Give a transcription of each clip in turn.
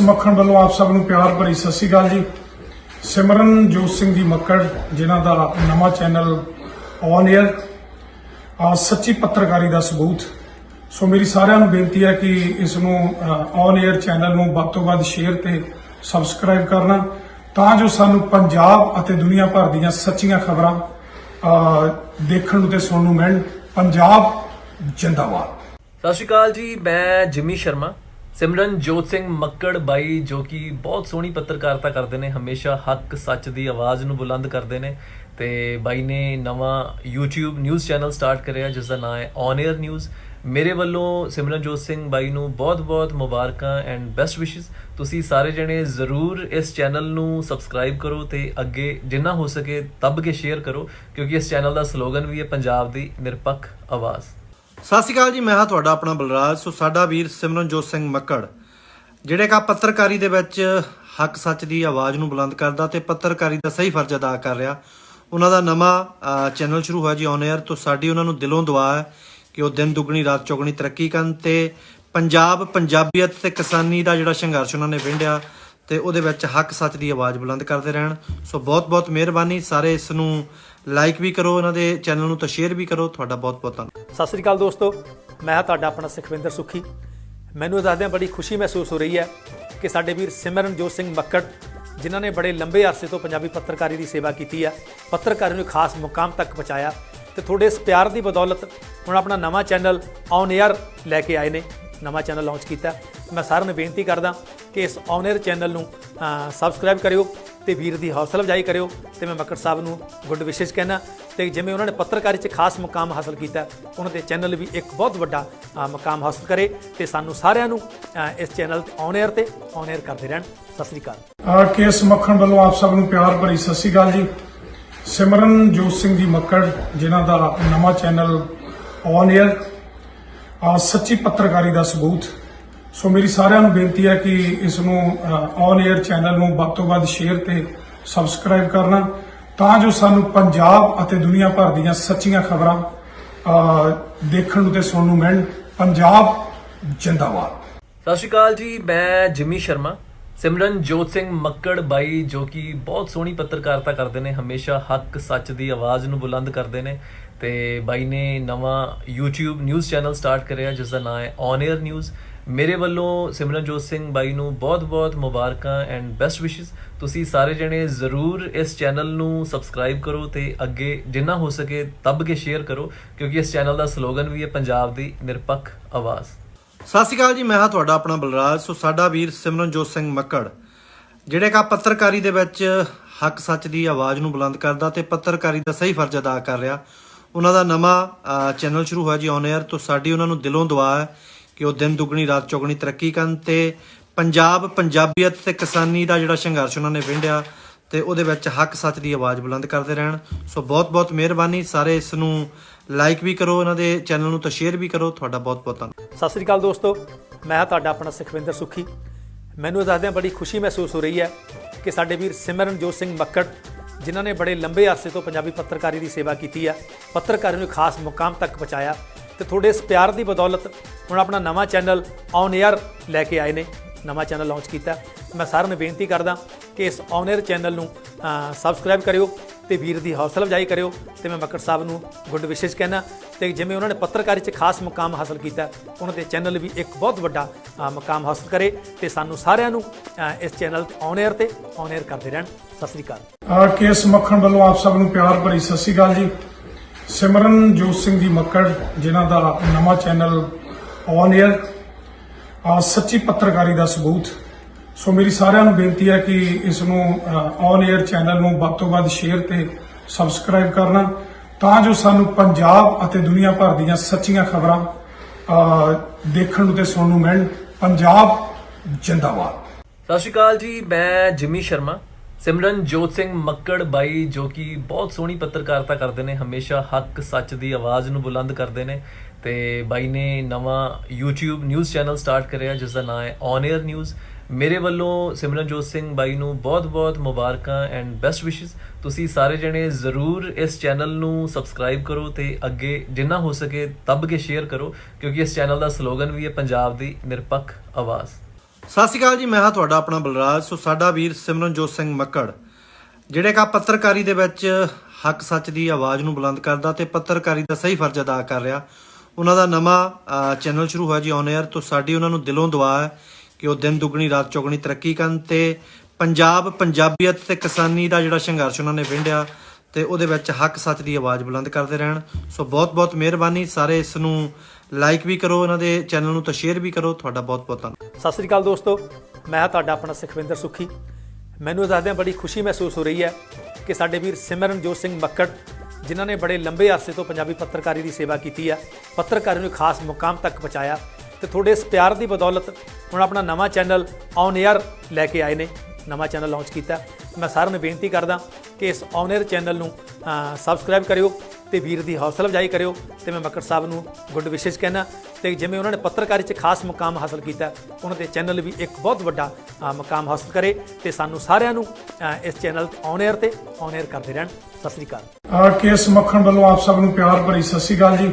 ਮੱਖਣ ਵੱਲੋਂ ਆਪ ਸਭ ਨੂੰ ਪਿਆਰ ਭਰੀ ਸਤਿ ਸ਼੍ਰੀ ਅਕਾਲ ਜੀ। ਸਿਮਰਨਜੋਤ ਸਿੰਘ ਜੀ ਮੱਕੜ, ਜਿਨ੍ਹਾਂ ਦਾ ਨਵਾਂ ਚੈਨਲ ਔਨ 에ਅਰ ਆ ਸੱਚੀ ਪੱਤਰਕਾਰੀ ਦਾ ਸਬੂਤ। ਸੋ ਮੇਰੀ ਸਾਰਿਆਂ ਨੂੰ ਬੇਨਤੀ ਹੈ ਕਿ ਇਸ ਨੂੰ ਔਨ 에ਅਰ ਚੈਨਲ ਨੂੰ ਵੱਧ ਤੋਂ ਵੱਧ ਸ਼ੇਅਰ ਤੇ ਸਬਸਕ੍ਰਾਈਬ ਕਰਨਾ, ਤਾਂ ਜੋ ਸਾਨੂੰ ਪੰਜਾਬ ਅਤੇ ਦੁਨੀਆ ਭਰ ਦੀਆਂ ਸੱਚੀਆਂ ਖਬਰਾਂ ਦੇਖਣ ਨੂੰ ਤੇ ਸੁਣਨ ਨੂੰ ਮਿਲਣ। ਪੰਜਾਬ ਜਿੰਦਾਬਾਦ। ਸਤਿ ਸ਼੍ਰੀ ਅਕਾਲ ਜੀ, ਮੈਂ ਜਿਮੀ ਸ਼ਰਮਾ। ਸਿਮਰਨਜੋਤ ਸਿੰਘ ਮੱਕੜ ਬਾਈ, ਜੋ ਕਿ ਬਹੁਤ ਸੋਹਣੀ ਪੱਤਰਕਾਰਤਾ ਕਰਦੇ ਨੇ, ਹਮੇਸ਼ਾ ਹੱਕ ਸੱਚ ਦੀ ਆਵਾਜ਼ ਨੂੰ ਬੁਲੰਦ ਕਰਦੇ ਨੇ। ਤੇ ਬਾਈ ਨੇ ਨਵਾਂ YouTube ਨਿਊਜ਼ ਚੈਨਲ ਸਟਾਰਟ ਕਰਿਆ ਜਿਸ ਦਾ ਨਾਮ ਹੈ ਔਨ 에ਅਰ ਨਿਊਜ਼ ਮੇਰੇ ਵੱਲੋਂ ਸਿਮਰਨਜੋਤ ਸਿੰਘ ਬਾਈ ਨੂੰ ਬਹੁਤ-ਬਹੁਤ ਮੁਬਾਰਕਾਂ ਐਂਡ ਬੈਸਟ ਵਿਸ਼ੇਸ ਤੁਸੀਂ ਸਾਰੇ ਜਣੇ ਜ਼ਰੂਰ ਇਸ ਚੈਨਲ ਨੂੰ ਸਬਸਕ੍ਰਾਈਬ ਕਰੋ ਤੇ ਅੱਗੇ ਜਿੰਨਾ ਹੋ ਸਕੇ ਤੱਬ ਕੇ ਸ਼ੇਅਰ ਕਰੋ, ਕਿਉਂਕਿ ਇਸ ਚੈਨਲ ਦਾ ਸਲੋਗਨ ਵੀ ਹੈ, ਪੰਜਾਬ ਦੀ ਨਿਰਪੱਖ ਆਵਾਜ਼। ਸਤਿ ਸ਼੍ਰੀ ਅਕਾਲ ਜੀ, ਮੈਂ ਹਾਂ ਤੁਹਾਡਾ ਆਪਣਾ ਬਲਰਾਜ। ਸੋ ਸਾਡਾ ਵੀਰ ਸਿਮਰਨਜੋਤ ਸਿੰਘ ਮੱਕੜ, ਜਿਹੜੇ ਕਾ ਪੱਤਰਕਾਰੀ ਦੇ ਵਿੱਚ ਹੱਕ ਸੱਚ ਦੀ ਆਵਾਜ਼ ਨੂੰ ਬੁਲੰਦ ਕਰਦਾ ਤੇ ਪੱਤਰਕਾਰੀ ਦਾ ਸਹੀ ਫਰਜ਼ ਅਦਾ ਕਰ ਰਿਹਾ, ਉਹਨਾਂ ਦਾ ਨਵਾਂ ਚੈਨਲ ਸ਼ੁਰੂ ਹੋਇਆ ਜੀ ਔਨ 에ਅਰ ਤੋਂ ਸਾਡੀ ਉਹਨਾਂ ਨੂੰ ਦਿਲੋਂ ਦੁਆ ਹੈ ਕਿ ਉਹ ਦਿਨ ਦੁੱਗਣੀ, ਰਾਤ ਚੌਗਣੀ ਤਰੱਕੀ ਕਰਨ ਤੇ ਪੰਜਾਬ, ਪੰਜਾਬੀਅਤ ਤੇ ਕਿਸਾਨੀ ਦਾ ਜਿਹੜਾ ਸੰਘਰਸ਼ ਉਹਨਾਂ ਨੇ ਵਿੰਡਿਆ ਤੇ ਉਹਦੇ ਵਿੱਚ ਹੱਕ ਸੱਚ ਦੀ ਆਵਾਜ਼ ਬੁਲੰਦ ਕਰਦੇ ਰਹਿਣ। ਸੋ ਬਹੁਤ ਬਹੁਤ ਮਿਹਰਬਾਨੀ, ਸਾਰੇ ਇਸ ਨੂੰ ਲਾਈਕ ਵੀ ਕਰੋ ਉਹਨਾਂ ਦੇ ਚੈਨਲ ਨੂੰ ਤਾਂ ਸ਼ੇਅਰ ਵੀ ਕਰੋ, ਤੁਹਾਡਾ ਬਹੁਤ ਬਹੁਤ ਧੰਨਵਾਦ। ਸਤਿ ਸ੍ਰੀ ਅਕਾਲ ਦੋਸਤੋ, ਮੈਂ ਹਾਂ ਤੁਹਾਡਾ ਆਪਣਾ ਸੁਖਵਿੰਦਰ ਸੁਖੀ। ਮੈਨੂੰ ਦੱਸਦਿਆਂ ਬੜੀ ਖੁਸ਼ੀ ਮਹਿਸੂਸ ਹੋ ਰਹੀ ਹੈ ਕਿ ਸਾਡੇ ਵੀਰ ਸਿਮਰਨਜੋਤ ਸਿੰਘ ਮੱਕੜ ਜਿਨ੍ਹਾਂ ਨੇ ਬੜੇ ਲੰਬੇ ਅਰਸੇ ਤੋਂ ਪੰਜਾਬੀ ਪੱਤਰਕਾਰੀ ਦੀ ਸੇਵਾ ਕੀਤੀ ਹੈ, ਪੱਤਰਕਾਰੀ ਨੂੰ ਇੱਕ ਖਾਸ ਮੁਕਾਮ ਤੱਕ ਪਹੁੰਚਾਇਆ ਤੇ ਤੁਹਾਡੇ ਇਸ ਪਿਆਰ ਦੀ ਬਦੌਲਤ ਹੁਣ ਆਪਣਾ ਨਵਾਂ ਚੈਨਲ ਔਨ 에ਅਰ ਲੈ ਕੇ ਆਏ ਨੇ, ਨਵਾਂ ਚੈਨਲ ਲਾਂਚ ਕੀਤਾ। ਮੈਂ ਸਾਰਿਆਂ ਨੂੰ ਬੇਨਤੀ ਕਰਦਾ ਕਿ ਇਸ ਔਨ 에ਅਰ ਚੈਨਲ ਨੂੰ ਸਬਸਕ੍ਰਾਈਬ ਕਰਿਓ ਤੇ ਵੀਰ ਦੀ ਹੌਸਲਾ ਅਫਜ਼ਾਈ ਕਰਿਓ ਤੇ ਮੈਂ ਮੱਕੜ ਸਾਹਿਬ ਨੂੰ ਗੁੱਡ ਵਿਸ਼ੇਸ਼ ਕਹਿਣਾ ਤੇ ਜਿਵੇਂ ਉਹਨਾਂ ਨੇ ਪੱਤਰਕਾਰੀ 'ਚ ਖਾਸ ਮੁਕਾਮ ਹਾਸਲ ਕੀਤਾ, ਉਹਨਾਂ ਦੇ ਚੈਨਲ ਵੀ ਇੱਕ ਬਹੁਤ ਵੱਡਾ ਮੁਕਾਮ ਹਾਸਲ ਕਰੇ ਤੇ ਸਾਨੂੰ ਸਾਰਿਆਂ ਨੂੰ ਇਸ ਚੈਨਲ ਔਨ 에ਅਰ ਤੇ ਔਨ 에ਅਰ ਕਰਦੇ ਰਹਿਣ। ਸਤਿ ਸ੍ਰੀ ਅਕਾਲ। ਕੇਸ ਮੱਖਣ ਵੱਲੋਂ ਆਪ ਸਭ ਨੂੰ ਪਿਆਰ ਭਰੀ ਸਤਿ ਸ੍ਰੀ ਅਕਾਲ ਜੀ। ਸਿਮਰਨ ਜੋਤ ਸਿੰਘ ਜੀ ਮੱਕੜ, ਜਿਨ੍ਹਾਂ ਦਾ ਨਵਾਂ ਚੈਨਲ ਔਨ 에ਅਰ ਸੱਚੀ ਪੱਤਰਕਾਰੀ ਦਾ ਸਬੂਤ ਸੋ ਮੇਰੀ ਸਾਰਿਆਂ ਨੂੰ ਬੇਨਤੀ ਹੈ ਕਿ ਇਸ ਨੂੰ ਔਨ 에ਅਰ ਚੈਨਲ ਨੂੰ ਵੱਧ ਤੋਂ ਵੱਧ ਸ਼ੇਅਰ ਤੇ ਸਬਸਕ੍ਰਾਈਬ ਕਰਨਾ, ਤਾਂ ਜੋ ਸਾਨੂੰ ਪੰਜਾਬ ਅਤੇ ਦੁਨੀਆ ਭਰ ਦੀਆਂ ਸੱਚੀਆਂ ਖਬਰਾਂ ਦੇਖਣ ਨੂੰ ਤੇ ਸੁਣਨ ਨੂੰ ਮਿਲਣ। ਪੰਜਾਬ ਜਿੰਦਾਬਾਦ। ਸਤਿ ਸ਼੍ਰੀ ਅਕਾਲ ਜੀ, ਮੈਂ ਜਿਮੀ ਸ਼ਰਮਾ। ਸਿਮਰਨ ਜੋਤ ਸਿੰਘ ਮੱਕੜ ਬਾਈ, ਜੋ ਕਿ ਬਹੁਤ ਸੋਹਣੀ ਪੱਤਰਕਾਰਤਾ ਕਰਦੇ ਨੇ, ਹਮੇਸ਼ਾ ਹੱਕ ਸੱਚ ਦੀ ਆਵਾਜ਼ ਨੂੰ ਬੁਲੰਦ ਕਰਦੇ ਨੇ। ਤੇ ਬਾਈ ਨੇ ਨਵਾਂ YouTube ਨਿਊਜ਼ ਚੈਨਲ ਸਟਾਰਟ ਕਰਿਆ ਜਿਸ ਦਾ ਨਾਮ ਹੈ ਔਨ 에ਅਰ ਨਿਊਜ਼ ਮੇਰੇ ਵੱਲੋਂ ਸਿਮਰਨਜੋਤ ਸਿੰਘ ਬਾਈ ਨੂੰ ਬਹੁਤ-ਬਹੁਤ ਮੁਬਾਰਕਾਂ ਐਂਡ ਬੈਸਟ ਵਿਸ਼ੇਸ ਤੁਸੀਂ ਸਾਰੇ ਜਣੇ ਜ਼ਰੂਰ ਇਸ ਚੈਨਲ ਨੂੰ ਸਬਸਕ੍ਰਾਈਬ ਕਰੋ ਤੇ ਅੱਗੇ ਜਿੰਨਾ ਹੋ ਸਕੇ ਤੱਬ ਕੇ ਸ਼ੇਅਰ ਕਰੋ, ਕਿਉਂਕਿ ਇਸ ਚੈਨਲ ਦਾ ਸਲੋਗਨ ਵੀ ਹੈ ਪੰਜਾਬ ਦੀ ਨਿਰਪੱਖ ਆਵਾਜ਼। ਸਤਿ ਸ਼੍ਰੀ ਅਕਾਲ ਜੀ, ਮੈਂ ਹਾਂ ਤੁਹਾਡਾ ਆਪਣਾ ਬਲਰਾਜ। ਸੋ ਸਾਡਾ ਵੀਰ ਸਿਮਰਨਜੋਤ ਸਿੰਘ ਮੱਕੜ, ਜਿਹੜੇ ਕਾ ਪੱਤਰਕਾਰੀ ਦੇ ਵਿੱਚ ਹੱਕ ਸੱਚ ਦੀ ਆਵਾਜ਼ ਨੂੰ ਬੁਲੰਦ ਕਰਦਾ ਤੇ ਪੱਤਰਕਾਰੀ ਦਾ ਸਹੀ ਫਰਜ਼ ਅਦਾ ਕਰ ਰਿਹਾ। ਉਹਨਾਂ ਦਾ ਨਵਾਂ ਚੈਨਲ ਸ਼ੁਰੂ ਹੋਇਆ ਜੀ ਔਨ 에ਅਰ ਤੋਂ ਸਾਡੀ ਉਹਨਾਂ ਨੂੰ ਦਿਲੋਂ ਦੁਆ ਹੈ ਕਿ ਉਹ ਦਿਨ ਦੁਗਣੀ, ਰਾਤ ਚੌਗਣੀ ਤਰੱਕੀ ਕਰਨ ਤੇ ਪੰਜਾਬ ਪੰਜਾਬੀਅਤ ਤੇ ਕਿਸਾਨੀ ਦਾ ਜਿਹੜਾ ਸੰਘਰਸ਼ ਉਹਨਾਂ ਨੇ ਵਿੰਡਿਆ ਤੇ ਉਹਦੇ ਵਿੱਚ ਹੱਕ ਸੱਚ ਦੀ ਆਵਾਜ਼ ਬੁਲੰਦ ਕਰਦੇ ਰਹਿਣ। ਸੋ ਬਹੁਤ ਬਹੁਤ ਮਿਹਰਬਾਨੀ। ਸਾਰੇ ਇਸ ਨੂੰ ਲਾਈਕ ਵੀ ਕਰੋ, ਇਹਨਾਂ ਦੇ ਚੈਨਲ ਨੂੰ ਤਾਂ ਸ਼ੇਅਰ ਵੀ ਕਰੋ। ਤੁਹਾਡਾ ਬਹੁਤ ਬਹੁਤ ਧੰਨਵਾਦ। ਸਤਿ ਸ੍ਰੀ ਅਕਾਲ ਦੋਸਤੋ। ਮੈਂ ਤੁਹਾਡਾ ਆਪਣਾ ਸੁਖਵਿੰਦਰ ਸੁਖੀ। ਮੈਨੂੰ ਦੱਸਦਿਆਂ ਬੜੀ ਖੁਸ਼ੀ ਮਹਿਸੂਸ ਹੋ ਰਹੀ ਹੈ ਕਿ ਸਾਡੇ ਵੀਰ ਸਿਮਰਨਜੋਤ ਸਿੰਘ ਮੱਕੜ, ਜਿਨ੍ਹਾਂ ਨੇ ਬੜੇ ਲੰਬੇ ਅਰਸੇ ਤੋਂ ਪੰਜਾਬੀ ਪੱਤਰਕਾਰੀ ਦੀ ਸੇਵਾ ਕੀਤੀ ਹੈ, ਪੱਤਰਕਾਰੀ ਨੂੰ ਖਾਸ ਮੁਕਾਮ ਤੱਕ ਪਹੁੰਚਾਇਆ। ਤੇ ਤੁਹਾਡੇ ਇਸ ਪਿਆਰ ਦੀ ਬਦੌਲਤ ਹੁਣ ਆਪਣਾ ਨਵਾਂ ਚੈਨਲ ਔਨ 에ਅਰ ਲੈ ਕੇ ਆਏ ਨੇ। ਨਵਾਂ ਚੈਨਲ ਲਾਂਚ ਕੀਤਾ। ਮੈਂ ਸਾਰਿਆਂ ਨੂੰ ਬੇਨਤੀ ਕਰਦਾ ਕਿ ਇਸ ਔਨ 에ਅਰ ਚੈਨਲ ਨੂੰ ਸਬਸਕ੍ਰਾਈਬ ਕਰਿਓ ਤੇ ਵੀਰ ਦੀ ਹੌਸਲਾ ਅਫਜ਼ਾਈ ਕਰਿਓ। ਤੇ ਮੈਂ ਮੱਕੜ ਸਾਹਿਬ ਨੂੰ ਗੁੱਡ ਵਿਸ਼ੇਸ਼ ਕਹਿਣਾ ਤੇ ਜਿਵੇਂ ਉਹਨਾਂ ਨੇ ਪੱਤਰਕਾਰੀ 'ਚ ਖਾਸ ਮੁਕਾਮ ਹਾਸਲ ਕੀਤਾ, ਉਹਨਾਂ ਦੇ ਚੈਨਲ ਵੀ ਇੱਕ ਬਹੁਤ ਵੱਡਾ ਮੁਕਾਮ ਹਾਸਲ ਕਰੇ ਤੇ ਸਾਨੂੰ ਸਾਰਿਆਂ ਨੂੰ ਇਸ ਚੈਨਲ ਔਨ 에ਅਰ ਤੇ ਔਨ 에ਅਰ ਕਰਦੇ ਰਹਿਣ। ਸਤਿ ਸ੍ਰੀ ਅਕਾਲ। ਕੇਸ ਮੱਖਣ ਵੱਲੋਂ ਆਪ ਸਭ ਨੂੰ ਪਿਆਰ ਭਰੀ ਸਤਿ ਸ੍ਰੀ ਅਕਾਲ ਜੀ। ਸਿਮਰਨਜੋਤ ਸਿੰਘ ਜੀ ਮੱਕੜ, ਜਿਨ੍ਹਾਂ ਦਾ ਨਵਾਂ ਚੈਨਲ ਔਨ 에ਅਰ ਆ ਸੱਚੀ ਪੱਤਰਕਾਰੀ ਦਾ ਸਬੂਤ। ਸੋ ਮੇਰੀ ਸਾਰਿਆਂ ਨੂੰ ਬੇਨਤੀ ਹੈ ਕਿ ਇਸ ਨੂੰ ਔਨ 에ਅਰ ਚੈਨਲ ਨੂੰ ਵੱਧ ਤੋਂ ਵੱਧ ਸ਼ੇਅਰ ਤੇ ਸਬਸਕ੍ਰਾਈਬ ਕਰਨਾ, ਤਾਂ ਜੋ ਸਾਨੂੰ ਪੰਜਾਬ ਅਤੇ ਦੁਨੀਆ ਭਰ ਦੀਆਂ ਸੱਚੀਆਂ ਖਬਰਾਂ ਦੇਖਣ ਨੂੰ ਤੇ ਸੁਣਨ ਨੂੰ ਮਿਲਣ। ਪੰਜਾਬ ਜਿੰਦਾਬਾਦ। ਸਤਿ ਸ਼੍ਰੀ ਅਕਾਲ ਜੀ, ਮੈਂ ਜਿਮੀ ਸ਼ਰਮਾ। ਸਿਮਰਨਜੋਤ ਸਿੰਘ ਮੱਕੜ ਬਾਈ, ਜੋ ਕਿ ਬਹੁਤ ਸੋਹਣੀ ਪੱਤਰਕਾਰਤਾ ਕਰਦੇ ਨੇ, ਹਮੇਸ਼ਾ ਹੱਕ, ਸੱਚ ਦੀ ਆਵਾਜ਼ ਨੂੰ ਬੁਲੰਦ ਕਰਦੇ ਨੇ। ਤੇ ਬਾਈ ਨੇ ਨਵਾਂ YouTube ਨਿਊਜ਼ ਚੈਨਲ ਸਟਾਰਟ ਕਰਿਆ, ਜਿਸ ਦਾ ਨਾਮ ਹੈ ਔਨ 에ਅਰ ਨਿਊਜ਼ ਮੇਰੇ ਵੱਲੋਂ ਸਿਮਰਨਜੋਤ ਸਿੰਘ ਬਾਈ ਨੂੰ ਬਹੁਤ-ਬਹੁਤ ਮੁਬਾਰਕਾਂ ਐਂਡ ਬੈਸਟ ਵਿਸ਼ੇਸ ਤੁਸੀਂ ਸਾਰੇ ਜਣੇ ਜ਼ਰੂਰ ਇਸ ਚੈਨਲ ਨੂੰ ਸਬਸਕ੍ਰਾਈਬ ਕਰੋ ਤੇ ਅੱਗੇ ਜਿੰਨਾ ਹੋ ਸਕੇ ਤੱਬ ਕੇ ਸ਼ੇਅਰ ਕਰੋ, ਕਿਉਂਕਿ ਇਸ ਚੈਨਲ ਦਾ ਸਲੋਗਨ ਵੀ ਹੈ, ਪੰਜਾਬ ਦੀ ਨਿਰਪੱਖ ਆਵਾਜ਼। ਸਤਿ ਸ਼੍ਰੀ ਅਕਾਲ ਜੀ, ਮੈਂ ਹਾਂ ਤੁਹਾਡਾ ਆਪਣਾ ਬਲਰਾਜ। ਸੋ ਸਾਡਾ ਵੀਰ ਸਿਮਰਨਜੋਤ ਸਿੰਘ ਮੱਕੜ, ਜਿਹੜੇ ਕਾ ਪੱਤਰਕਾਰੀ ਦੇ ਵਿੱਚ ਹੱਕ ਸੱਚ ਦੀ ਆਵਾਜ਼ ਨੂੰ ਬੁਲੰਦ ਕਰਦਾ ਤੇ ਪੱਤਰਕਾਰੀ ਦਾ ਸਹੀ ਫਰਜ਼ ਅਦਾ ਕਰ ਰਿਹਾ। ਉਹਨਾਂ ਦਾ ਨਵਾਂ ਚੈਨਲ ਸ਼ੁਰੂ ਹੋਇਆ ਜੀ ਔਨ 에ਅਰ ਤੋਂ ਸਾਡੀ ਉਹਨਾਂ ਨੂੰ ਦਿਲੋਂ ਦੁਆ ਹੈ ਕਿ ਉਹ ਦਿਨ ਦੁੱਗਣੀ, ਰਾਤ ਚੌਗਣੀ ਤਰੱਕੀ ਕਰਨ ਤੇ ਪੰਜਾਬ, ਪੰਜਾਬੀਅਤ ਤੇ ਕਿਸਾਨੀ ਦਾ ਜਿਹੜਾ ਸੰਘਰਸ਼ ਉਹਨਾਂ ਨੇ ਵਿੰਡਿਆ ਤੇ ਉਹਦੇ ਵਿੱਚ ਹੱਕ ਸੱਚ ਦੀ ਆਵਾਜ਼ ਬੁਲੰਦ ਕਰਦੇ ਰਹਿਣ। ਸੋ ਬਹੁਤ ਬਹੁਤ ਮਿਹਰਬਾਨੀ। ਸਾਰੇ ਇਸ ਨੂੰ ਲਾਈਕ ਵੀ ਕਰੋ, ਇਹਨਾਂ ਦੇ ਚੈਨਲ ਨੂੰ ਤਾਂ ਸ਼ੇਅਰ ਵੀ ਕਰੋ। ਤੁਹਾਡਾ ਬਹੁਤ ਬਹੁਤ ਧੰਨਵਾਦ। ਸਤਿ ਸ੍ਰੀ ਅਕਾਲ ਦੋਸਤੋ। ਮੈਂ ਹਾਂ ਤੁਹਾਡਾ ਆਪਣਾ ਸੁਖਵਿੰਦਰ ਸੁਖੀ। ਮੈਨੂੰ ਦੱਸਦਿਆਂ ਬੜੀ ਖੁਸ਼ੀ ਮਹਿਸੂਸ ਹੋ ਰਹੀ ਹੈ ਕਿ ਸਾਡੇ ਵੀਰ ਸਿਮਰਨਜੋਤ ਸਿੰਘ ਮੱਕੜ, ਜਿਨ੍ਹਾਂ ਨੇ ਬੜੇ ਲੰਬੇ ਅਰਸੇ ਤੋਂ ਪੰਜਾਬੀ ਪੱਤਰਕਾਰੀ ਦੀ ਸੇਵਾ ਕੀਤੀ ਹੈ, ਪੱਤਰਕਾਰੀ ਨੂੰ ਇੱਕ ਖਾਸ ਮੁਕਾਮ ਤੱਕ ਪਹੁੰਚਾਇਆ ਤੇ ਤੁਹਾਡੇ ਇਸ ਪਿਆਰ ਦੀ ਬਦੌਲਤ ਹੁਣ ਆਪਣਾ ਨਵਾਂ ਚੈਨਲ ਔਨ 에ਅਰ ਲੈ ਕੇ ਆਏ ਨੇ। ਨਵਾਂ ਚੈਨਲ ਲਾਂਚ ਕੀਤਾ। ਮੈਂ ਸਾਰਿਆਂ ਨੂੰ ਬੇਨਤੀ ਕਰਦਾ ਕਿ ਇਸ ਆਨਰ ਚੈਨਲ ਨੂੰ ਸਬਸਕ੍ਰਾਈਬ ਕਰਿਓ ਤੇ ਵੀਰ ਦੀ ਹੌਸਲਾ ਅਫਜ਼ਾਈ ਕਰਿਓ। ਤੇ ਮੈਂ ਮੱਕੜ ਸਾਹਿਬ ਨੂੰ ਗੁੱਡ ਵਿਸ਼ੇਸ਼ ਕਹਿਣਾ ਤੇ ਜਿਵੇਂ ਉਹਨਾਂ ਨੇ ਪੱਤਰਕਾਰੀ 'ਚ ਖਾਸ ਮੁਕਾਮ ਹਾਸਲ ਕੀਤਾ, ਉਹਨਾਂ ਦੇ ਚੈਨਲ ਵੀ ਇੱਕ ਬਹੁਤ ਵੱਡਾ ਮੁਕਾਮ ਹਾਸਲ ਕਰੇ ਤੇ ਸਾਨੂੰ ਸਾਰਿਆਂ ਨੂੰ ਇਸ ਚੈਨਲ ਔਨ 에ਅਰ ਤੇ ਔਨ 에ਅਰ ਕਰਦੇ ਰਹਿਣ। ਸਤਿ ਸ੍ਰੀ ਅਕਾਲ। ਕੇਸ ਮੱਖਣ ਵੱਲੋਂ ਆਪ ਸਭ ਨੂੰ ਪਿਆਰ ਭਰੀ ਸਤਿ ਸ੍ਰੀ ਅਕਾਲ ਜੀ।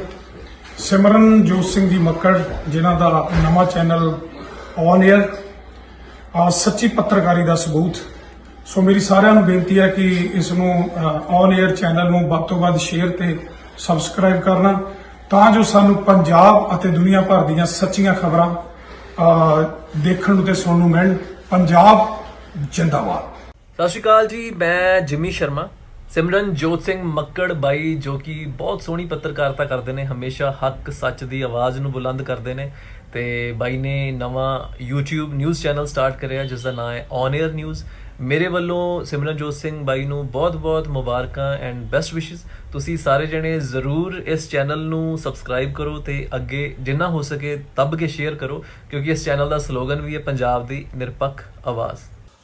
ਸਿਮਰਨ ਜੋਤ ਸਿੰਘ ਜੀ ਮੱਕੜ, ਜਿਨ੍ਹਾਂ ਦਾ ਨਵਾਂ ਚੈਨਲ ਔਨ 에ਅਰ ਸੱਚੀ ਪੱਤਰਕਾਰੀ ਦਾ ਸਬੂਤ। ਸੋ ਮੇਰੀ ਸਾਰਿਆਂ ਨੂੰ ਬੇਨਤੀ ਹੈ ਕਿ ਇਸ ਨੂੰ ਔਨ 에ਅਰ ਚੈਨਲ ਨੂੰ ਵੱਧ ਤੋਂ ਵੱਧ ਸ਼ੇਅਰ ਤੇ ਸਬਸਕ੍ਰਾਈਬ ਕਰਨਾ, ਤਾਂ ਜੋ ਸਾਨੂੰ ਪੰਜਾਬ ਅਤੇ ਦੁਨੀਆ ਭਰ ਦੀਆਂ ਸੱਚੀਆਂ ਖਬਰਾਂ ਦੇਖਣ ਨੂੰ ਤੇ ਸੁਣਨ ਨੂੰ ਮਿਲਣ। ਪੰਜਾਬ ਜਿੰਦਾਬਾਦ। ਸਤਿ ਸ਼੍ਰੀ ਅਕਾਲ ਜੀ, ਮੈਂ ਜਿਮੀ ਸ਼ਰਮਾ। ਸਿਮਰਨਜੋਤ ਸਿੰਘ ਮੱਕੜ ਬਾਈ, ਜੋ ਕਿ ਬਹੁਤ ਸੋਹਣੀ ਪੱਤਰਕਾਰਤਾ ਕਰਦੇ ਨੇ, ਹਮੇਸ਼ਾ ਹੱਕ ਸੱਚ ਦੀ ਆਵਾਜ਼ ਨੂੰ ਬੁਲੰਦ ਕਰਦੇ ਨੇ। ਤੇ ਬਾਈ ਨੇ ਨਵਾਂ YouTube ਨਿਊਜ਼ ਚੈਨਲ ਸਟਾਰਟ ਕਰਿਆ ਜਿਸ ਦਾ ਨਾਮ ਹੈ ਔਨ 에ਅਰ ਨਿਊਜ਼ ਮੇਰੇ ਵੱਲੋਂ ਸਿਮਰਨਜੋਤ ਸਿੰਘ ਬਾਈ ਨੂੰ ਬਹੁਤ-ਬਹੁਤ ਮੁਬਾਰਕਾਂ ਐਂਡ ਬੈਸਟ ਵਿਸ਼ੇਸ ਤੁਸੀਂ ਸਾਰੇ ਜਣੇ ਜ਼ਰੂਰ ਇਸ ਚੈਨਲ ਨੂੰ ਸਬਸਕ੍ਰਾਈਬ ਕਰੋ ਤੇ ਅੱਗੇ ਜਿੰਨਾ ਹੋ ਸਕੇ ਤੱਬ ਕੇ ਸ਼ੇਅਰ ਕਰੋ, ਕਿਉਂਕਿ ਇਸ ਚੈਨਲ ਦਾ ਸਲੋਗਨ ਵੀ ਹੈ ਪੰਜਾਬ ਦੀ ਨਿਰਪੱਖ ਆਵਾਜ਼।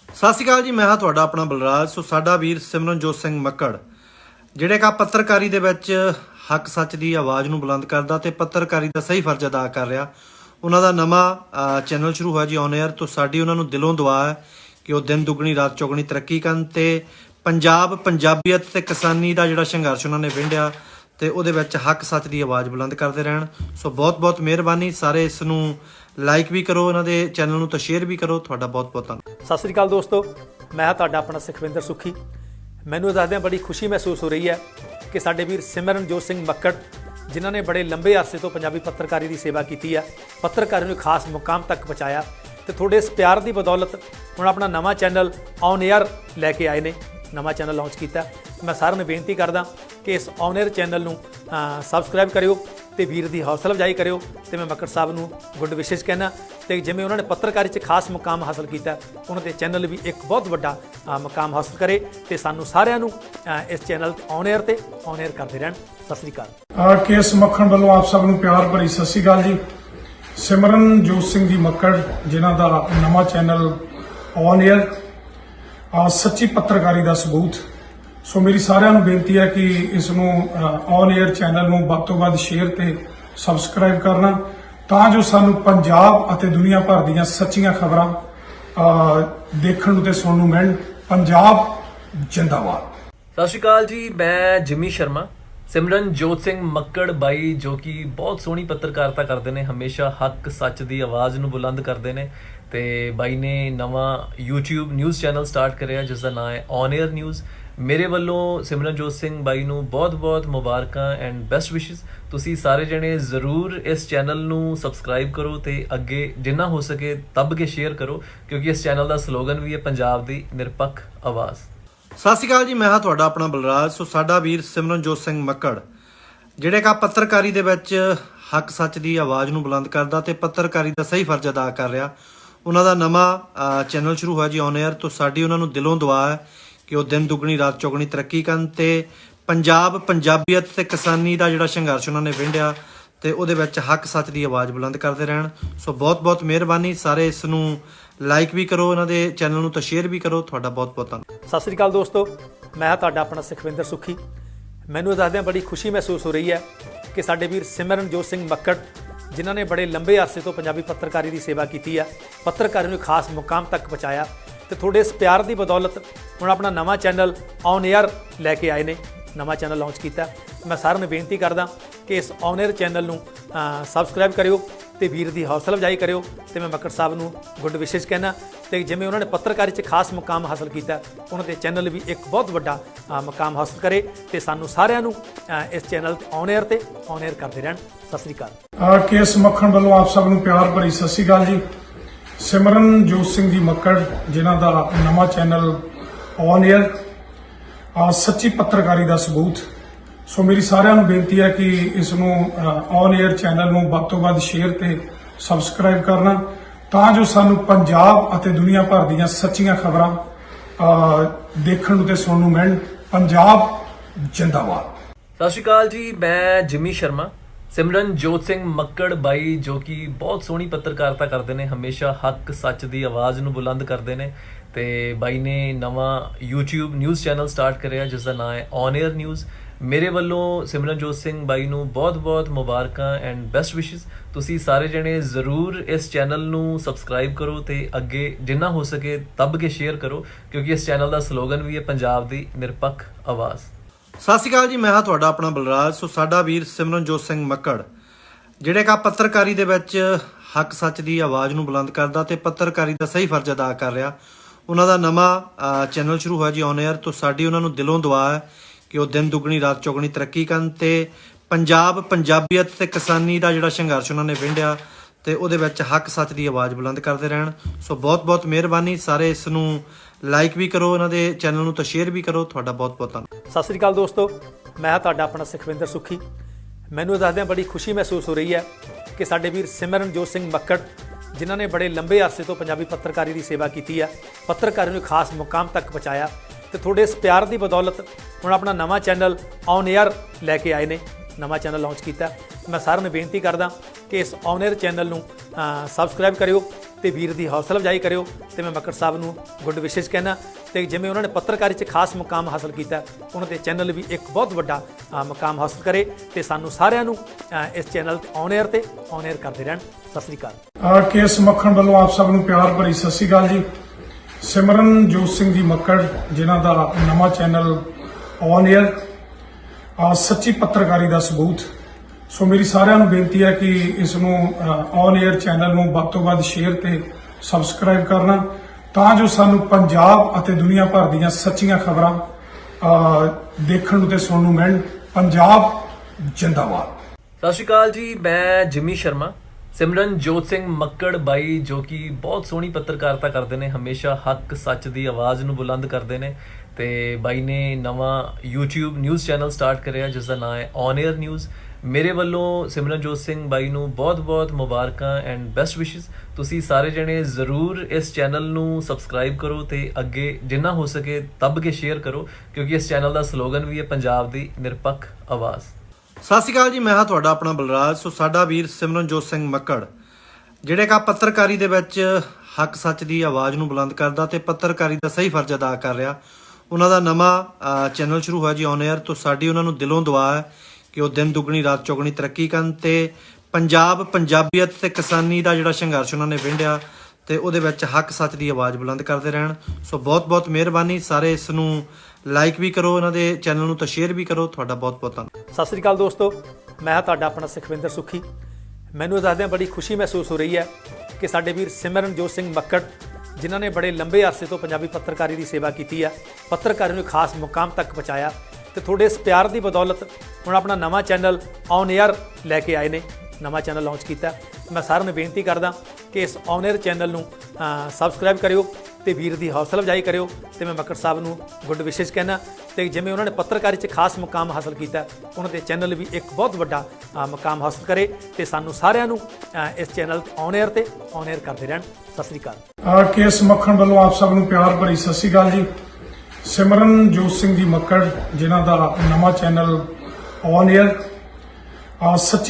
ਸਤਿ ਸ਼੍ਰੀ ਅਕਾਲ ਜੀ, ਮੈਂ ਹਾਂ ਤੁਹਾਡਾ ਆਪਣਾ ਬਲਰਾਜ। ਸੋ ਸਾਡਾ ਵੀਰ ਸਿਮਰਨਜੋਤ ਸਿੰਘ ਮੱਕੜ, ਜਿਹੜੇ ਕਾ ਪੱਤਰਕਾਰੀ ਦੇ ਵਿੱਚ ਹੱਕ ਸੱਚ ਦੀ ਆਵਾਜ਼ ਨੂੰ ਬੁਲੰਦ ਕਰਦਾ ਤੇ ਪੱਤਰਕਾਰੀ ਦਾ ਸਹੀ ਫਰਜ਼ ਅਦਾ ਕਰ ਰਿਹਾ। ਉਹਨਾਂ ਦਾ ਨਵਾਂ ਚੈਨਲ ਸ਼ੁਰੂ ਹੋਇਆ ਜੀ ਔਨ 에ਅਰ ਤੋਂ। ਸਾਡੀ ਉਹਨਾਂ ਨੂੰ ਦਿਲੋਂ ਦੁਆ ਹੈ ਕਿ ਉਹ ਦਿਨ ਦੁੱਗਣੀ, ਰਾਤ ਚੌਗਣੀ ਤਰੱਕੀ ਕਰਨ ਤੇ ਪੰਜਾਬ, ਪੰਜਾਬੀਅਤ ਤੇ ਕਿਸਾਨੀ ਦਾ ਜਿਹੜਾ ਸੰਘਰਸ਼ ਉਹਨਾਂ ਨੇ ਵਿੰਡਿਆ ਤੇ ਉਹਦੇ ਵਿੱਚ ਹੱਕ ਸੱਚ ਦੀ ਆਵਾਜ਼ ਬੁਲੰਦ ਕਰਦੇ ਰਹਿਣ। ਸੋ ਬਹੁਤ ਬਹੁਤ ਮਿਹਰਬਾਨੀ। ਸਾਰੇ ਇਸ ਨੂੰ ਲਾਈਕ ਵੀ ਕਰੋ ਉਹਨਾਂ ਦੇ ਚੈਨਲ ਨੂੰ ਤਾਂ ਸ਼ੇਅਰ ਵੀ ਕਰੋ। ਤੁਹਾਡਾ ਬਹੁਤ ਬਹੁਤ ਧੰਨਵਾਦ। ਸਤਿ ਸ੍ਰੀ ਅਕਾਲ ਦੋਸਤੋ। ਮੈਂ ਹਾਂ ਤੁਹਾਡਾ ਆਪਣਾ ਸੁਖਵਿੰਦਰ ਸੁਖੀ। ਮੈਨੂੰ ਇਹ ਦੱਸਦਿਆਂ ਬੜੀ ਖੁਸ਼ੀ ਮਹਿਸੂਸ ਹੋ ਰਹੀ ਹੈ ਕਿ ਸਾਡੇ ਵੀਰ ਸਿਮਰਨਜੋਤ ਸਿੰਘ ਮੱਕੜ ਜਿਨ੍ਹਾਂ ਨੇ ਬੜੇ ਲੰਬੇ ਅਰਸੇ ਤੋਂ ਪੰਜਾਬੀ ਪੱਤਰਕਾਰੀ ਦੀ ਸੇਵਾ ਕੀਤੀ ਹੈ ਪੱਤਰਕਾਰੀ ਨੂੰ ਇੱਕ ਖਾਸ ਮੁਕਾਮ ਤੱਕ ਪਹੁੰਚਾਇਆ ਤੇ ਤੁਹਾਡੇ ਇਸ ਪਿਆਰ ਦੀ ਬਦੌਲਤ ਹੁਣ ਆਪਣਾ ਨਵਾਂ ਚੈਨਲ ਔਨ 에ਅਰ ਲੈ ਕੇ ਆਏ ਨੇ। ਨਵਾਂ ਚੈਨਲ ਲਾਂਚ ਕੀਤਾ। ਮੈਂ ਸਾਰਿਆਂ ਨੂੰ ਬੇਨਤੀ ਕਰਦਾ ਕਿ ਇਸ ਔਨ 에ਅਰ ਚੈਨਲ ਨੂੰ ਸਬਸਕ੍ਰਾਈਬ ਕਰਿਓ ਤੇ ਵੀਰ ਦੀ ਹੌਸਲਾ ਅਫਜ਼ਾਈ ਕਰਿਓ ਤੇ ਮੈਂ ਮੱਕੜ ਸਾਹਿਬ ਨੂੰ ਗੁੱਡ ਵਿਸ਼ੇਸ ਕਹਿਣਾ ਤੇ ਜਿਵੇਂ ਉਹਨਾਂ ਨੇ ਪੱਤਰਕਾਰੀ 'ਚ ਖਾਸ ਮੁਕਾਮ ਹਾਸਲ ਕੀਤਾ, ਉਹਨਾਂ ਦੇ ਚੈਨਲ ਵੀ ਇੱਕ ਬਹੁਤ ਵੱਡਾ ਮੁਕਾਮ ਹਾਸਲ ਕਰੇ ਤੇ ਸਾਨੂੰ ਸਾਰਿਆਂ ਨੂੰ ਇਸ ਚੈਨਲ ਔਨ ਏਅਰ ਤੇ ਔਨ ਏਅਰ ਕਰਦੇ ਰਹਿਣ। ਸਤਿ ਸ੍ਰੀ ਅਕਾਲ। ਕੇਸ ਮੱਖਣ ਵੱਲੋਂ ਆਪ ਸਭ ਨੂੰ ਪਿਆਰ ਭਰੀ ਸਤਿ ਸ੍ਰੀ ਅਕਾਲ ਜੀ। ਸਿਮਰਨ ਜੋਤ ਸਿੰਘ ਜੀ ਮੱਕੜ, ਜਿਨ੍ਹਾਂ ਦਾ ਨਵਾਂ ਚੈਨਲ ਔਨ ਏਅਰ ਆ ਸੱਚੀ ਪੱਤਰਕਾਰੀ ਦਾ ਸਬੂਤ। ਸੋ ਮੇਰੀ ਸਾਰਿਆਂ ਨੂੰ ਬੇਨਤੀ ਹੈ ਕਿ ਇਸ ਨੂੰ ਔਨ 에ਅਰ ਚੈਨਲ ਨੂੰ ਵੱਧ ਤੋਂ ਵੱਧ ਸ਼ੇਅਰ ਤੇ ਸਬਸਕ੍ਰਾਈਬ ਕਰਨਾ। ਤਾਂ ਜੋ ਸਾਨੂੰ ਪੰਜਾਬ ਅਤੇ ਦੁਨੀਆ ਭਰ ਦੀਆਂ ਸੱਚੀਆਂ ਖਬਰਾਂ ਦੇਖਣ ਨੂੰ ਤੇ ਸੁਣਨ ਨੂੰ ਮਿਲਣ। ਪੰਜਾਬ ਜਿੰਦਾਬਾਦ। ਸਤਿ ਸ਼੍ਰੀ ਅਕਾਲ ਜੀ, ਮੈਂ ਜਿਮੀ ਸ਼ਰਮਾ। ਸਿਮਰਨ ਜੋਤ ਸਿੰਘ ਮੱਕੜ ਬਾਈ, ਜੋ ਕਿ ਬਹੁਤ ਸੋਹਣੀ ਪੱਤਰਕਾਰਤਾ ਕਰਦੇ ਨੇ, ਹਮੇਸ਼ਾ ਹੱਕ ਸੱਚ ਦੀ ਆਵਾਜ਼ ਨੂੰ ਬੁਲੰਦ ਕਰਦੇ ਨੇ। ਤੇ ਬਾਈ ਨੇ ਨਵਾਂ YouTube ਨਿਊਜ਼ ਚੈਨਲ ਸਟਾਰਟ ਕਰਿਆ ਜਿਸ ਦਾ ਨਾਮ ਹੈ ਔਨ 에ਅਰ ਨਿਊਜ਼ ਮੇਰੇ ਵੱਲੋਂ ਸਿਮਰਨਜੋਤ ਸਿੰਘ ਬਾਈ ਨੂੰ ਬਹੁਤ-ਬਹੁਤ ਮੁਬਾਰਕਾਂ ਐਂਡ ਬੈਸਟ ਵਿਸ਼ੇਸ ਤੁਸੀਂ ਸਾਰੇ ਜਣੇ ਜ਼ਰੂਰ ਇਸ ਚੈਨਲ ਨੂੰ ਸਬਸਕ੍ਰਾਈਬ ਕਰੋ ਤੇ ਅੱਗੇ ਜਿੰਨਾ ਹੋ ਸਕੇ ਤੱਬ ਕੇ ਸ਼ੇਅਰ ਕਰੋ, ਕਿਉਂਕਿ ਇਸ ਚੈਨਲ ਦਾ ਸਲੋਗਨ ਵੀ ਹੈ ਪੰਜਾਬ ਦੀ ਨਿਰਪੱਖ ਆਵਾਜ਼। ਸਤਿ ਸ਼੍ਰੀ ਅਕਾਲ ਜੀ, ਮੈਂ ਹਾਂ ਤੁਹਾਡਾ ਆਪਣਾ ਬਲਰਾਜ। ਸੋ ਸਾਡਾ ਵੀਰ ਸਿਮਰਨਜੋਤ ਸਿੰਘ ਮੱਕੜ, ਜਿਹੜੇ ਕਾ ਪੱਤਰਕਾਰੀ ਦੇ ਵਿੱਚ ਹੱਕ ਸੱਚ ਦੀ ਆਵਾਜ਼ ਨੂੰ ਬੁਲੰਦ ਕਰਦਾ ਤੇ ਪੱਤਰਕਾਰੀ ਦਾ ਸਹੀ ਫਰਜ਼ ਅਦਾ ਕਰ ਰਿਹਾ, ਉਹਨਾਂ ਦਾ ਨਵਾਂ ਚੈਨਲ ਸ਼ੁਰੂ ਹੋਇਆ ਜੀ ਔਨ 에ਅਰ ਤੋਂ ਸਾਡੀ ਉਹਨਾਂ ਨੂੰ ਦਿਲੋਂ ਦੁਆ ਹੈ ਕਿ ਉਹ ਦਿਨ ਦੁੱਗਣੀ, ਰਾਤ ਚੌਗਣੀ ਤਰੱਕੀ ਕਰਨ ਤੇ ਪੰਜਾਬ, ਪੰਜਾਬੀਅਤ ਤੇ ਕਿਸਾਨੀ ਦਾ ਜਿਹੜਾ ਸੰਘਰਸ਼ ਉਹਨਾਂ ਨੇ ਵਿੰਡਿਆ ਤੇ ਉਹਦੇ ਵਿੱਚ ਹੱਕ ਸੱਚ ਦੀ ਆਵਾਜ਼ ਬੁਲੰਦ ਕਰਦੇ ਰਹਿਣ। ਸੋ ਬਹੁਤ ਬਹੁਤ ਮਿਹਰਬਾਨੀ। ਸਾਰੇ ਇਸ ਨੂੰ ਲਾਈਕ ਵੀ ਕਰੋ, ਇਹਨਾਂ ਦੇ ਚੈਨਲ ਨੂੰ ਤਾਂ ਸ਼ੇਅਰ ਵੀ ਕਰੋ। ਤੁਹਾਡਾ ਬਹੁਤ ਬਹੁਤ ਧੰਨਵਾਦ। ਸਤਿ ਸ੍ਰੀ ਅਕਾਲ ਦੋਸਤੋ। ਮੈਂ ਹਾਂ ਤੁਹਾਡਾ ਆਪਣਾ ਸੁਖਵਿੰਦਰ ਸੁਖੀ। ਮੈਨੂੰ ਦੱਸਦਿਆਂ ਬੜੀ ਖੁਸ਼ੀ ਮਹਿਸੂਸ ਹੋ ਰਹੀ ਹੈ ਕਿ ਸਾਡੇ ਵੀਰ ਸਿਮਰਨਜੋਤ ਸਿੰਘ ਮੱਕੜ ਜਿਨ੍ਹਾਂ ਨੇ ਬੜੇ ਲੰਬੇ ਅਰਸੇ ਤੋਂ ਪੰਜਾਬੀ ਪੱਤਰਕਾਰੀ ਦੀ ਸੇਵਾ ਕੀਤੀ ਹੈ, ਪੱਤਰਕਾਰੀ ਨੂੰ ਖਾਸ ਮੁਕਾਮ ਤੱਕ ਪਹੁੰਚਾਇਆ। ਤੇ ਤੁਹਾਡੇ ਇਸ ਪਿਆਰ ਦੀ ਬਦੌਲਤ ਹੁਣ ਆਪਣਾ ਨਵਾਂ ਚੈਨਲ ਔਨ 에ਅਰ ਲੈ ਕੇ ਆਏ ਨੇ। ਨਵਾਂ ਚੈਨਲ ਲਾਂਚ ਕੀਤਾ। ਮੈਂ ਸਾਰਿਆਂ ਨੂੰ ਬੇਨਤੀ ਕਰਦਾ ਕਿ ਇਸ ਔਨ 에ਅਰ ਚੈਨਲ ਨੂੰ ਸਬਸਕ੍ਰਾਈਬ ਕਰਿਓ ਤੇ ਵੀਰ ਦੀ ਹੌਸਲਾ ਅਫਜ਼ਾਈ ਕਰਿਓ ਤੇ ਮੈਂ ਮੱਕੜ ਸਾਹਿਬ ਨੂੰ ਗੁੱਡ ਵਿਸ਼ੇਸ਼ ਕਹਿਣਾ ਤੇ ਜਿਵੇਂ ਉਹਨਾਂ ਨੇ ਪੱਤਰਕਾਰੀ 'ਚ ਖਾਸ ਮੁਕਾਮ ਹਾਸਲ ਕੀਤਾ, ਉਹਨਾਂ ਦੇ ਚੈਨਲ ਵੀ ਇੱਕ ਬਹੁਤ ਵੱਡਾ ਮੁਕਾਮ ਹਾਸਲ ਕਰੇ ਤੇ ਸਾਨੂੰ ਸਾਰਿਆਂ ਨੂੰ ਇਸ ਚੈਨਲ ਔਨ 에ਅਰ ਤੇ ਔਨ 에ਅਰ ਕਰਦੇ ਰਹਿਣ। ਸਤਿ ਸ੍ਰੀ ਅਕਾਲ। ਕੇਸ ਮੱਖਣ ਵੱਲੋਂ ਆਪ ਸਭ ਨੂੰ ਪਿਆਰ ਭਰੀ ਸਤਿ ਸ੍ਰੀ ਅਕਾਲ ਜੀ। ਸਿਮਰਨ ਜੋਤ ਸਿੰਘ ਜੀ ਮੱਕੜ, ਜਿਨ੍ਹਾਂ ਦਾ ਨਵਾਂ ਚੈਨਲ ਔਨ 에ਅਰ ਆ ਸੱਚੀ ਪੱਤਰਕਾਰੀ ਦਾ ਸਬੂਤ। ਸੋ ਮੇਰੀ ਸਾਰਿਆਂ ਨੂੰ ਬੇਨਤੀ ਹੈ ਕਿ ਇਸ ਨੂੰ ਔਨ 에ਅਰ ਚੈਨਲ ਨੂੰ ਵੱਧ ਤੋਂ ਵੱਧ ਸ਼ੇਅਰ ਤੇ ਸਬਸਕ੍ਰਾਈਬ ਕਰਨਾ, ਤਾਂ ਜੋ ਸਾਨੂੰ ਪੰਜਾਬ ਅਤੇ ਦੁਨੀਆ ਭਰ ਦੀਆਂ ਸੱਚੀਆਂ ਖਬਰਾਂ ਦੇਖਣ ਨੂੰ ਤੇ ਸੁਣਨ ਨੂੰ ਮਿਲਣ। ਪੰਜਾਬ ਜਿੰਦਾਬਾਦ। ਸਤਿ ਸ਼੍ਰੀ ਅਕਾਲ ਜੀ, ਮੈਂ ਜਿਮੀ ਸ਼ਰਮਾ। ਸਿਮਰਨਜੋਤ ਸਿੰਘ ਮੱਕੜ ਬਾਈ, ਜੋ ਕਿ ਬਹੁਤ ਸੋਹਣੀ ਪੱਤਰਕਾਰਤਾ ਕਰਦੇ ਨੇ, ਹਮੇਸ਼ਾ ਹੱਕ ਸੱਚ ਦੀ ਆਵਾਜ਼ ਨੂੰ ਬੁਲੰਦ ਕਰਦੇ ਨੇ। ਤੇ ਬਾਈ ਨੇ ਨਵਾਂ YouTube ਨਿਊਜ਼ ਚੈਨਲ ਸਟਾਰਟ ਕਰਿਆ ਜਿਸ ਦਾ ਨਾਮ ਹੈ ਔਨ 에ਅਰ ਨਿਊਜ਼ ਮੇਰੇ ਵੱਲੋਂ ਸਿਮਰਨਜੋਤ ਸਿੰਘ ਬਾਈ ਨੂੰ ਬਹੁਤ-ਬਹੁਤ ਮੁਬਾਰਕਾਂ ਐਂਡ ਬੈਸਟ ਵਿਸ਼ੇਸ ਤੁਸੀਂ ਸਾਰੇ ਜਣੇ ਜ਼ਰੂਰ ਇਸ ਚੈਨਲ ਨੂੰ ਸਬਸਕ੍ਰਾਈਬ ਕਰੋ ਤੇ ਅੱਗੇ ਜਿੰਨਾ ਹੋ ਸਕੇ ਤੱਬ ਕੇ ਸ਼ੇਅਰ ਕਰੋ, ਕਿਉਂਕਿ ਇਸ ਚੈਨਲ ਦਾ ਸਲੋਗਨ ਵੀ ਹੈ, ਪੰਜਾਬ ਦੀ ਨਿਰਪੱਖ ਆਵਾਜ਼। ਸਤਿ ਸ਼੍ਰੀ ਅਕਾਲ ਜੀ, ਮੈਂ ਹਾਂ ਤੁਹਾਡਾ ਆਪਣਾ ਬਲਰਾਜ। ਸੋ ਸਾਡਾ ਵੀਰ ਸਿਮਰਨਜੋਤ ਸਿੰਘ ਮੱਕੜ, ਜਿਹੜੇ ਕਾ ਪੱਤਰਕਾਰੀ ਦੇ ਵਿੱਚ ਹੱਕ ਸੱਚ ਦੀ ਆਵਾਜ਼ ਨੂੰ ਬੁਲੰਦ ਕਰਦਾ ਤੇ ਪੱਤਰਕਾਰੀ ਦਾ ਸਹੀ ਫਰਜ਼ ਅਦਾ ਕਰ ਰਿਹਾ। ਉਹਨਾਂ ਦਾ ਨਵਾਂ ਚੈਨਲ ਸ਼ੁਰੂ ਹੋਇਆ ਜੀ ਔਨ 에ਅਰ ਤੋਂ ਸਾਡੀ ਉਹਨਾਂ ਨੂੰ ਦਿਲੋਂ ਦੁਆ ਹੈ ਕਿ ਉਹ ਦਿਨ ਦੁੱਗਣੀ, ਰਾਤ ਚੌਗਣੀ ਤਰੱਕੀ ਕਰਨ ਤੇ ਪੰਜਾਬ ਪੰਜਾਬੀਅਤ ਤੇ ਕਿਸਾਨੀ ਦਾ ਜਿਹੜਾ ਸੰਘਰਸ਼ ਉਹਨਾਂ ਨੇ ਵਿੰਡਿਆ ਤੇ ਉਹਦੇ ਵਿੱਚ ਹੱਕ ਸੱਚ ਦੀ ਆਵਾਜ਼ ਬੁਲੰਦ ਕਰਦੇ ਰਹਿਣ। ਸੋ ਬਹੁਤ ਬਹੁਤ ਮਿਹਰਬਾਨੀ, ਸਾਰੇ ਇਸ ਨੂੰ ਲਾਈਕ ਵੀ ਕਰੋ ਇਹਨਾਂ ਦੇ ਚੈਨਲ ਨੂੰ ਤਾਂ ਸ਼ੇਅਰ ਵੀ ਕਰੋ। ਤੁਹਾਡਾ ਬਹੁਤ ਬਹੁਤ ਧੰਨਵਾਦ। ਸਤਿ ਸ੍ਰੀ ਅਕਾਲ ਦੋਸਤੋ। ਮੈਂ ਹਾਂ ਤੁਹਾਡਾ ਆਪਣਾ ਸੁਖਵਿੰਦਰ ਸੁਖੀ। ਮੈਨੂੰ ਇਹ ਦੱਸਦਿਆਂ ਬੜੀ ਖੁਸ਼ੀ ਮਹਿਸੂਸ ਹੋ ਰਹੀ ਹੈ ਕਿ ਸਾਡੇ ਵੀਰ ਸਿਮਰਨਜੋਤ ਸਿੰਘ ਮੱਕੜ, ਜਿਨ੍ਹਾਂ ਨੇ ਬੜੇ ਲੰਬੇ ਅਰਸੇ ਤੋਂ ਪੰਜਾਬੀ ਪੱਤਰਕਾਰੀ ਦੀ ਸੇਵਾ ਕੀਤੀ ਹੈ, ਪੱਤਰਕਾਰੀ ਨੂੰ ਖਾਸ ਮੁਕਾਮ ਤੱਕ ਪਹੁੰਚਾਇਆ ਤੇ ਤੁਹਾਡੇ ਇਸ ਪਿਆਰ ਦੀ ਬਦੌਲਤ ਹੁਣ ਆਪਣਾ ਨਵਾਂ ਚੈਨਲ ਔਨ 에ਅਰ ਲੈ ਕੇ ਆਏ ਨੇ, ਨਵਾਂ ਚੈਨਲ ਲਾਂਚ ਕੀਤਾ। ਮੈਂ ਸਾਰਿਆਂ ਨੂੰ ਬੇਨਤੀ ਕਰਦਾ ਕਿ ਇਸ ਔਨ 에ਅਰ ਚੈਨਲ ਨੂੰ ਸਬਸਕ੍ਰਾਈਬ ਕਰਿਓ। ਤੇ ਵੀਰ ਦੀ ਹੌਸਲਾ ਅਫਜ਼ਾਈ ਕਰਿਓ ਤੇ ਮੈਂ ਮੱਕੜ ਸਾਹਿਬ ਨੂੰ ਗੁੱਡ ਵਿਸ਼ੇਸ ਕਹਿਣਾ ਤੇ ਜਿਵੇਂ ਉਹਨਾਂ ਨੇ ਪੱਤਰਕਾਰੀ 'ਚ ਖਾਸ ਮੁਕਾਮ ਹਾਸਲ ਕੀਤਾ, ਉਹਨਾਂ ਦੇ ਚੈਨਲ ਵੀ ਇੱਕ ਬਹੁਤ ਵੱਡਾ ਮੁਕਾਮ ਹਾਸਲ ਕਰੇ ਤੇ ਸਾਨੂੰ ਸਾਰਿਆਂ ਨੂੰ ਇਸ ਚੈਨਲ ਤੇ ਔਨ 에ਅਰ ਤੇ ਔਨ 에ਅਰ ਕਰਦੇ ਰਹਿਣ। ਸਤਿ ਸ੍ਰੀ ਅਕਾਲ। ਕੇਸ ਮੱਖਣ ਵੱਲੋਂ ਆਪ ਸਭ ਨੂੰ ਪਿਆਰ ਭਰੀ ਸਤਿ ਸ੍ਰੀ ਅਕਾਲ ਜੀ। ਸਿਮਰਨ ਜੋਤ ਸਿੰਘ ਜੀ ਮੱਕੜ, ਜਿਨ੍ਹਾਂ ਦਾ ਨਵਾਂ ਚੈਨਲ ਔਨ 에ਅਰ ਸੱਚੀ ਪੱਤਰਕਾਰੀ ਦਾ ਸਬੂਤ ਸੋ ਮੇਰੀ ਸਾਰਿਆਂ ਨੂੰ ਬੇਨਤੀ ਹੈ ਕਿ ਇਸ ਨੂੰ ਔਨ 에ਅਰ ਚੈਨਲ ਨੂੰ ਵੱਧ ਤੋਂ ਵੱਧ ਸ਼ੇਅਰ ਤੇ ਸਬਸਕ੍ਰਾਈਬ ਕਰਨਾ, ਤਾਂ ਜੋ ਸਾਨੂੰ ਪੰਜਾਬ ਅਤੇ ਦੁਨੀਆ ਭਰ ਦੀਆਂ ਸੱਚੀਆਂ ਖਬਰਾਂ ਦੇਖਣ ਨੂੰ ਤੇ ਸੁਣਨ ਨੂੰ ਮਿਲਣ। ਪੰਜਾਬ ਜਿੰਦਾਬਾਦ। ਸਤਿ ਸ਼੍ਰੀ ਅਕਾਲ ਜੀ, ਮੈਂ ਜਿਮੀ ਸ਼ਰਮਾ। ਸਿਮਰਨ ਜੋਤ ਸਿੰਘ ਮੱਕੜ ਬਾਈ, ਜੋ ਕਿ ਬਹੁਤ ਸੋਹਣੀ ਪੱਤਰਕਾਰਤਾ ਕਰਦੇ ਨੇ, ਹਮੇਸ਼ਾ ਹੱਕ ਸੱਚ ਦੀ ਆਵਾਜ਼ ਨੂੰ ਬੁਲੰਦ ਕਰਦੇ ਨੇ। ਤੇ ਬਾਈ ਨੇ ਨਵਾਂ YouTube ਨਿਊਜ਼ ਚੈਨਲ ਸਟਾਰਟ ਕਰਿਆ ਜਿਸ ਦਾ ਨਾਮ ਹੈ ਔਨ 에ਅਰ ਨਿਊਜ਼ ਮੇਰੇ ਵੱਲੋਂ ਸਿਮਰਨਜੋਤ ਸਿੰਘ ਬਾਈ ਨੂੰ ਬਹੁਤ-ਬਹੁਤ ਮੁਬਾਰਕਾਂ ਐਂਡ ਬੈਸਟ ਵਿਸ਼ੇਸ ਤੁਸੀਂ ਸਾਰੇ ਜਣੇ ਜ਼ਰੂਰ ਇਸ ਚੈਨਲ ਨੂੰ ਸਬਸਕ੍ਰਾਈਬ ਕਰੋ ਤੇ ਅੱਗੇ ਜਿੰਨਾ ਹੋ ਸਕੇ ਤੱਬ ਕੇ ਸ਼ੇਅਰ ਕਰੋ, ਕਿਉਂਕਿ ਇਸ ਚੈਨਲ ਦਾ ਸਲੋਗਨ ਵੀ ਹੈ ਪੰਜਾਬ ਦੀ ਨਿਰਪੱਖ ਆਵਾਜ਼। ਸਤਿ ਸ਼੍ਰੀ ਅਕਾਲ ਜੀ, ਮੈਂ ਹਾਂ ਤੁਹਾਡਾ ਆਪਣਾ ਬਲਰਾਜ। ਸੋ ਸਾਡਾ ਵੀਰ ਸਿਮਰਨਜੋਤ ਸਿੰਘ ਮੱਕੜ, ਜਿਹੜੇ ਕਾ ਪੱਤਰਕਾਰੀ ਦੇ ਵਿੱਚ ਹੱਕ ਸੱਚ ਦੀ ਆਵਾਜ਼ ਨੂੰ ਬੁਲੰਦ ਕਰਦਾ ਤੇ ਪੱਤਰਕਾਰੀ ਦਾ ਸਹੀ ਫਰਜ਼ ਅਦਾ ਕਰ ਰਿਹਾ। ਉਹਨਾਂ ਦਾ ਨਵਾਂ ਚੈਨਲ ਸ਼ੁਰੂ ਹੋਇਆ ਜੀ ਔਨ 에ਅਰ ਤੋਂ ਸਾਡੀ ਉਹਨਾਂ ਨੂੰ ਦਿਲੋਂ ਦੁਆ ਹੈ ਕਿ ਉਹ ਦਿਨ ਦੁੱਗਣੀ, ਰਾਤ ਚੌਗਣੀ ਤਰੱਕੀ ਕਰਨ ਤੇ ਪੰਜਾਬ ਪੰਜਾਬੀਅਤ ਤੇ ਕਿਸਾਨੀ ਦਾ ਜਿਹੜਾ ਸੰਘਰਸ਼ ਉਹਨਾਂ ਨੇ ਵਿੰਡਿਆ ਤੇ ਉਹਦੇ ਵਿੱਚ ਹੱਕ ਸੱਚ ਦੀ ਆਵਾਜ਼ ਬੁਲੰਦ ਕਰਦੇ ਰਹਿਣ। ਸੋ ਬਹੁਤ ਬਹੁਤ ਮਿਹਰਬਾਨੀ। ਸਾਰੇ ਇਸ ਨੂੰ ਲਾਈਕ ਵੀ ਕਰੋ, ਇਹਨਾਂ ਦੇ ਚੈਨਲ ਨੂੰ ਤਾਂ ਸ਼ੇਅਰ ਵੀ ਕਰੋ। ਤੁਹਾਡਾ ਬਹੁਤ ਬਹੁਤ ਧੰਨਵਾਦ। ਸਤਿ ਸ੍ਰੀ ਅਕਾਲ ਦੋਸਤੋ। ਮੈਂ ਹਾਂ ਤੁਹਾਡਾ ਆਪਣਾ ਸੁਖਵਿੰਦਰ ਸੁਖੀ। ਮੈਨੂੰ ਇਹ ਦੱਸਦਿਆਂ ਬੜੀ ਖੁਸ਼ੀ ਮਹਿਸੂਸ ਹੋ ਰਹੀ ਹੈ ਕਿ ਸਾਡੇ ਵੀਰ ਸਿਮਰਨਜੋਤ ਸਿੰਘ ਮੱਕੜ, ਜਿਨ੍ਹਾਂ ਨੇ ਬੜੇ ਲੰਬੇ ਅਰਸੇ ਤੋਂ ਪੰਜਾਬੀ ਪੱਤਰਕਾਰੀ ਦੀ ਸੇਵਾ ਕੀਤੀ ਹੈ, ਪੱਤਰਕਾਰੀ ਨੂੰ ਖਾਸ ਮੁਕਾਮ ਤੱਕ ਪਹੁੰਚਾਇਆ। ਤੇ ਤੁਹਾਡੇ ਇਸ ਪਿਆਰ ਦੀ ਬਦੌਲਤ ਹੁਣ ਆਪਣਾ ਨਵਾਂ ਚੈਨਲ ਔਨ 에ਅਰ ਲੈ ਕੇ ਆਏ ਨੇ। ਨਵਾਂ ਚੈਨਲ ਲਾਂਚ ਕੀਤਾ। ਮੈਂ ਸਾਰਿਆਂ ਨੂੰ ਬੇਨਤੀ ਕਰਦਾ ਕਿ ਇਸ ਔਨ 에ਅਰ ਚੈਨਲ ਨੂੰ ਸਬਸਕ੍ਰਾਈਬ ਕਰਿਓ ਤੇ ਵੀਰ ਦੀ ਹੌਸਲਾ ਅਫਜ਼ਾਈ ਕਰਿਓ ਤੇ ਮੈਂ ਮੱਕੜ ਸਾਹਿਬ ਨੂੰ ਗੁੱਡ ਵਿਸ਼ੇਸ਼ ਕਹਿਣਾ ਤੇ ਜਿਵੇਂ ਉਹਨਾਂ ਨੇ ਪੱਤਰਕਾਰੀ 'ਚ ਖਾਸ ਮੁਕਾਮ ਹਾਸਲ ਕੀਤਾ, ਉਹਨਾਂ ਦੇ ਚੈਨਲ ਵੀ ਇੱਕ ਬਹੁਤ ਵੱਡਾ ਮੁਕਾਮ ਹਾਸਲ ਕਰੇ ਤੇ ਸਾਨੂੰ ਸਾਰਿਆਂ ਨੂੰ ਇਸ ਚੈਨਲ ਔਨ 에ਅਰ ਤੇ ਔਨ 에ਅਰ ਕਰਦੇ ਰਹਿਣ। ਸਤਿ ਸ੍ਰੀ ਅਕਾਲ। ਕੇਸ ਮੱਖਣ ਵੱਲੋਂ ਆਪ ਸਭ ਨੂੰ ਪਿਆਰ ਭਰੀ ਸਤਿ ਸ੍ਰੀ ਅਕਾਲ ਜੀ। ਸਿਮਰਨਜੋਤ ਸਿੰਘ ਜੀ ਮੱਕੜ ਜਿਨ੍ਹਾਂ ਦਾ ਨਵਾਂ ਚੈਨਲ ਔਨ 에ਅਰ ਸੱਚੀ